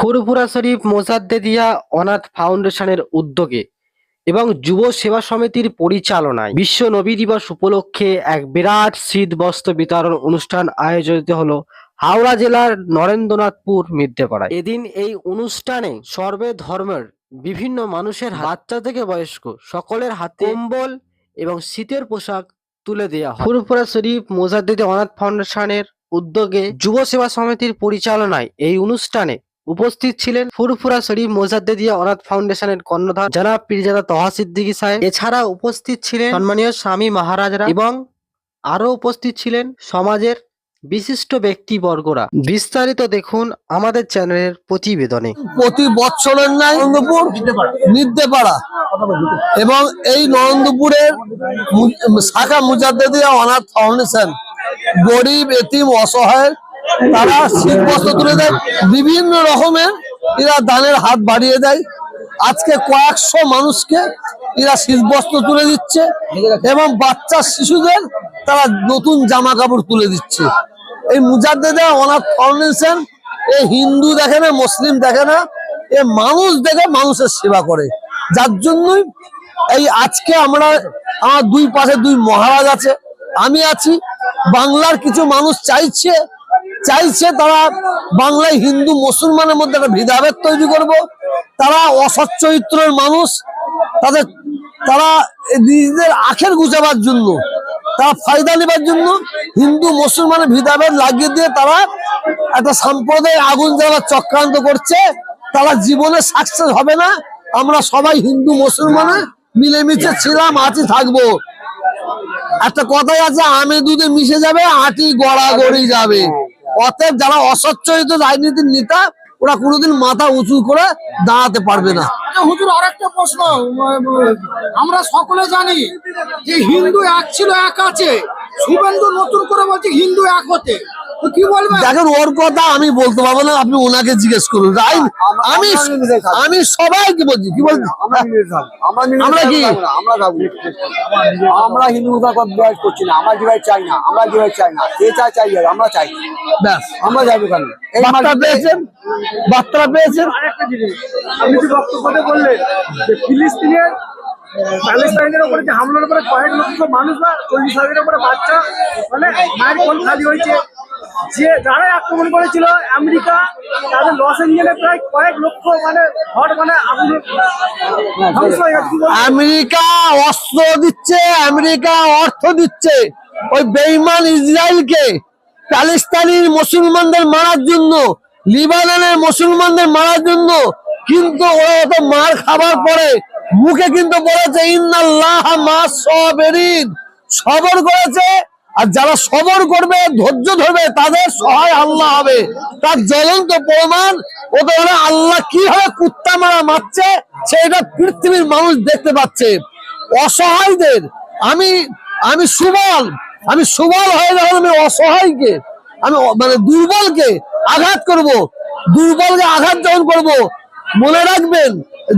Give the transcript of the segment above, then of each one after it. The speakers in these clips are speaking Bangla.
ফুরফুরা শরীফ মোজাদ্দেদিয়া অনাথ ফাউন্ডেশনের উদ্যোগে এবং যুব সেবা সমিতির পরিচালনায় বিশ্ব নবী দিবস উপলক্ষে এক বিরাট শীত বস্ত্র বিতরণ অনুষ্ঠান আয়োজিত হলো হাওড়া জেলার নরেন্দ্রনাথপুর মিদ্যেপাড়ায় এদিন এই অনুষ্ঠানে সর্বে ধর্মের বিভিন্ন মানুষের বাচ্চা থেকে বয়স্ক সকলের হাতে কম্বল এবং শীতের পোশাক তুলে দেওয়া ফুরফুরা শরীফ মোজাদ্দেদি অনাথ ফাউন্ডেশনের উদ্যোগে যুব সেবা সমিতির পরিচালনায় এই অনুষ্ঠানে উপস্থিত ছিলেন ফুরফুরা শরীফ মোজাদ্দেদিয়া অনাথ ফাউন্ডেশনের কর্ণধার জনাব পীরজাদা তহা সিদ্দিকী সাহেব। এছাড়া উপস্থিত ছিলেন সম্মানীয় স্বামী মহারাজরা এবং আরও উপস্থিত ছিলেন সমাজের বিশিষ্ট ব্যক্তিবর্গরা। বিস্তারিত দেখুন আমাদের চ্যানেলের প্রতিবেদনে। প্রতি বছরের ন্যায় নরেন্দ্রপুর নিদ্যেপাড়া এবং এই নরেন্দ্রপুরের শাখা মুজাদ্দেদিয়া অনাথ ফাউন্ডেশন গরিব, এতিম, অসহায় তারা শীত বস্ত্র তুলে দেয়। বিভিন্ন রকমের এরা দানের হাত বাড়িয়ে দেয়। আজকে কয়েকশো মানুষকে এরা শীত বস্ত্র তুলে দিচ্ছে এবং বাচ্চা শিশুদের তারা নতুন জামা কাপড় তুলে দিচ্ছে। এই মুজাদ্দেদা অনাথ ফাউন্ডেশন, এ হিন্দু দেখে না, মুসলিম দেখে না, এ মানুষ দেখে মানুষের সেবা করে। যার জন্যই এই আজকে আমরা, আমার দুই পাশে দুই মহারাজ আছে, আমি আছি, বাংলার কিছু মানুষ চাইছে চাইছে তারা বাংলায় হিন্দু মুসলমানের মধ্যে একটা ভেদাভেদ তৈরি করব। তারা অসৎ চরিত্রের মানুষ। তাদের, তারা নিজেদের আখের গুজাবার জন্য, তারা ফায়দা নেবার জন্য হিন্দু মুসলমানের ভেদাভেদ লাগিয়ে দিয়ে তারা একটা সম্প্রদায় আগুন জ্বালার চক্রান্ত করছে। তারা জীবনে সাকসেস হবে না। আমরা সবাই হিন্দু মুসলমানে মিলেমিশে ছিলাম আছি থাকব। একটা কথাই আছে আমি দুধে মিশে যাবে, আটি গড়া গড়ি যাবে। অতএব যারা অসচ্চরিত রাজনীতির নেতা ওরা কোনোদিন মাথা উঁচু করে দাঁড়াতে পারবে না। আচ্ছা, হুজুর আরেকটা প্রশ্ন আমরা সকলে জানি যে হিন্দু এক ছিল এক আছে। শুভেন্দু নতুন করে বলছে হিন্দু এক হতে। দেখেন ওর কথা আমি বলতে পারব না আপনি ওনাকে জিজ্ঞেস করুন। রাইট আমি আমি সবাইকে বলছি কি বলছি? আমরা কি? আমরা আমরা করছি না আমরা ডিভাইড চাই না আমরা ডিভাইড চাই না সে চাই চাই আমরা চাই। ব্যাস। আমরা যাব কেন? বার্তা পেয়েছেন? বার্তা পেয়েছেন? আপনি যে বক্তব্যতে বললেন যে ফিলিস্তিনের আহ, উপরে যে হামলার উপরে কয়েক লক্ষ মানুষ বা চল্লিশ হাজারের উপরে বাচ্চা মানে মায়ের কোল খালি হয়েছে যে যারা আক্রমণ করেছিল আমেরিকা, তাদের লস এঞ্জেলে প্রায় কয়েক লক্ষ মানে ঘর মানে? আমেরিকা অস্ত্র দিচ্ছে, আমেরিকা অর্থ দিচ্ছে ওই বেইমান ইসরায়েলকে প্যালেস্তানির মুসলমানদের মারার জন্য, লিবাননের মুসলমানদের মারার জন্য কিন্তু ওরা অত মার খাবার পরে মুখে কিন্তু বলেছে, ইন্নাল্লাহ মা সবেরিন সবর করেছে আর যারা সবর করবে, ধৈর্য ধরবে, তাদের সহায় আল্লাহ হবে। তার জ্বলন্ত প্রমাণ ওদের আল্লাহ কীভাবে কুত্তা মারা মারছে, সেটা পৃথিবীর মানুষ দেখতে পাচ্ছে। অসহায়দের, আমি আমি সুবল আমি সুবল হয়ে যখন আমি অসহায়কে, আমি মানে দুর্বলকে আঘাত করব, দুর্বলকে আঘাত যখন করব, মনে রাখবেন,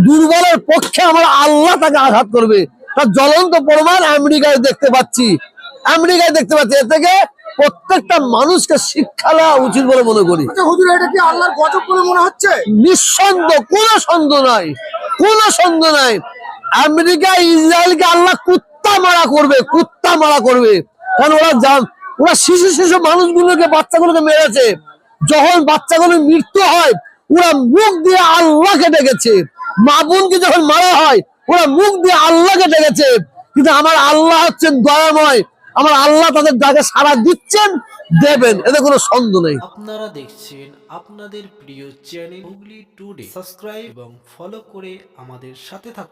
দুর্বলের পক্ষে আমার আল্লাহ তাকে আঘাত করবে। তার জ্বলন্ত প্রমাণ আমেরিকায় দেখতে পাচ্ছি। আমেরিকায় দেখতে পাচ্ছি এ থেকে প্রত্যেকটা মানুষকে শিক্ষা দেওয়া উচিত বলে মনে করি। আচ্ছা, হুজুর এটা কি আল্লাহর গজব বলে মনে হচ্ছে? নিঃসন্দেহ কোনো সন্দেহ নাই কোনো সন্দেহ নাই। আমেরিকা ইসরায়েলকে আল্লাহ কুত্তা মারা করবে কুত্তা মারা করবে। কারণ ওরা জান ওরা শিশু শিশু মানুষগুলোকে বাচ্চাগুলোকে মেরেছে। যখন বাচ্চাগুলোর মৃত্যু হয় ওরা মুখ দিয়ে আল্লাহকে ডেকেছে। মা বোনকে যখন মারা হয় ওরা মুখ দিয়ে আল্লাহকে ডেকেছে। কিন্তু আমার আল্লাহ হচ্ছেন দয়াময় আমার আল্লাহ তাদের ডাকে সারা দিচ্ছেন, দেবেন। এতে কোনো সন্দেহ নেই। আপনারা দেখছেন আপনাদের প্রিয় চ্যানেল হুগলি টুডে সাবস্ক্রাইব এবং ফলো করে আমাদের সাথে থাকুন।